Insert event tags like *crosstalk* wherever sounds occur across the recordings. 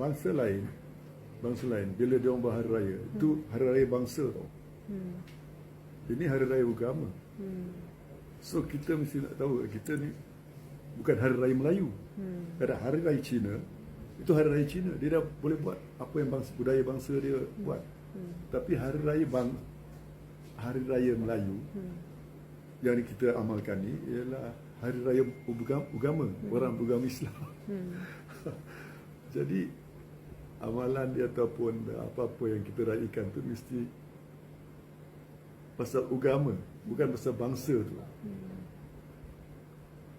bangsa lain bangsa lain bila dia orang berhari raya hmm. itu hari raya bangsa tau Hmm. ini hari raya agama Hmm. so kita mesti nak tahu kita ni bukan hari raya Melayu Hmm. ada hari raya Cina itu hari raya Cina dia dah boleh buat apa yang bangsa budaya bangsa dia buat Hmm. tapi hari raya bang hari raya Melayu Hmm. yang kita amalkan ni ialah hari raya agama, agama orang beragama Islam Hmm. *laughs* Jadi amalan dia ataupun apa-apa yang kita raikan tu mesti pasal agama, bukan pasal bangsa tu.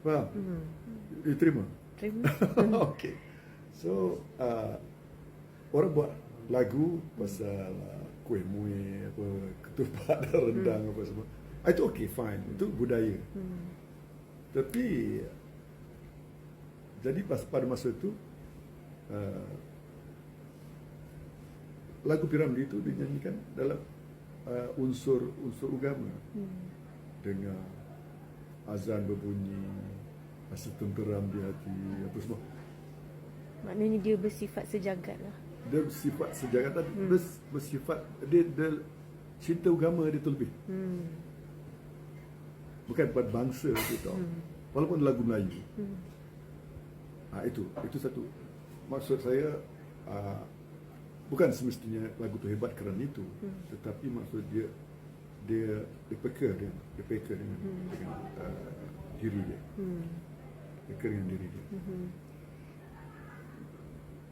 Faham? Hmm. You terima? Terima. *laughs* Okey. So, uh, orang buat lagu pasal uh, kuih muih, apa, ketupat dan *laughs* rendang apa semua. Itu okey, fine. Itu budaya. Hmm. Tapi jadi pas pada masa itu uh, lagu Piramidi itu dinyanyikan dalam uh, unsur unsur agama Hmm. dengan azan berbunyi rasa tenteram di hati apa semua Maknanya dia bersifat sejagat lah. dia bersifat sejagat tapi hmm. bersifat dia, dia cinta agama dia tu lebih Hmm. bukan pada bangsa tu tau Hmm. walaupun lagu Melayu Hmm. Ha, itu itu satu. Maksud saya uh, bukan semestinya lagu tu hebat kerana itu, Hmm. tetapi maksud dia dia dia peka dia, dia peka dengan, Hmm. dengan uh, diri dia, Hmm. peka dengan diri dia. Hmm.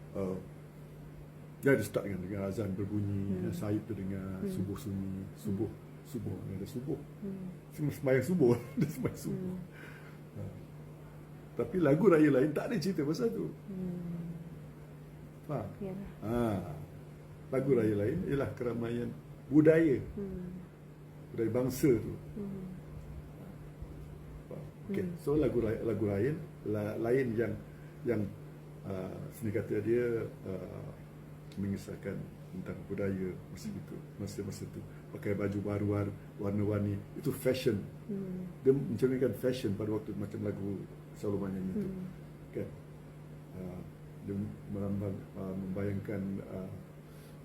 Uh, dia ada start dengan, dengan azan berbunyi, Hmm. hmm. Said tu dengan Hmm. subuh sunyi, subuh, subuh, ada subuh. Hmm. Semua sembahyang subuh, *laughs* dia sembahyang subuh. Hmm. Uh, tapi lagu raya lain tak ada cerita pasal tu. Hmm. Faham? Yalah. Ha, lagu raya lain ialah keramaian budaya, Hmm. budaya bangsa tu. Hmm. Faham? Okey, Hmm. so lagu raya, lagu lain la, lain yang yang uh, seni kata dia uh, mengisahkan tentang budaya masa itu, masa-masa itu pakai baju baru war- warna-warni itu fashion. Hmm. Dia mencerminkan fashion pada waktu macam lagu Salomon nyanyi itu. Hmm. kan uh, dia merambang uh, membayangkan uh,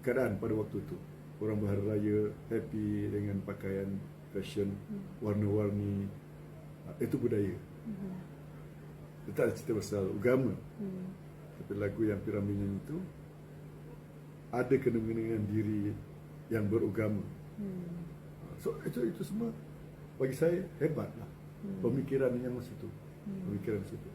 keadaan pada waktu itu orang berhari raya happy dengan pakaian fashion warna-warni uh, itu budaya Hmm. dia tak cerita pasal agama Hmm. tapi lagu yang piramid nyanyi itu ada kena-mengena dengan diri yang beragama Hmm. so itu itu semua bagi saya hebat lah Hmm. pemikiran yang masa itu Hmm. pemikiran situ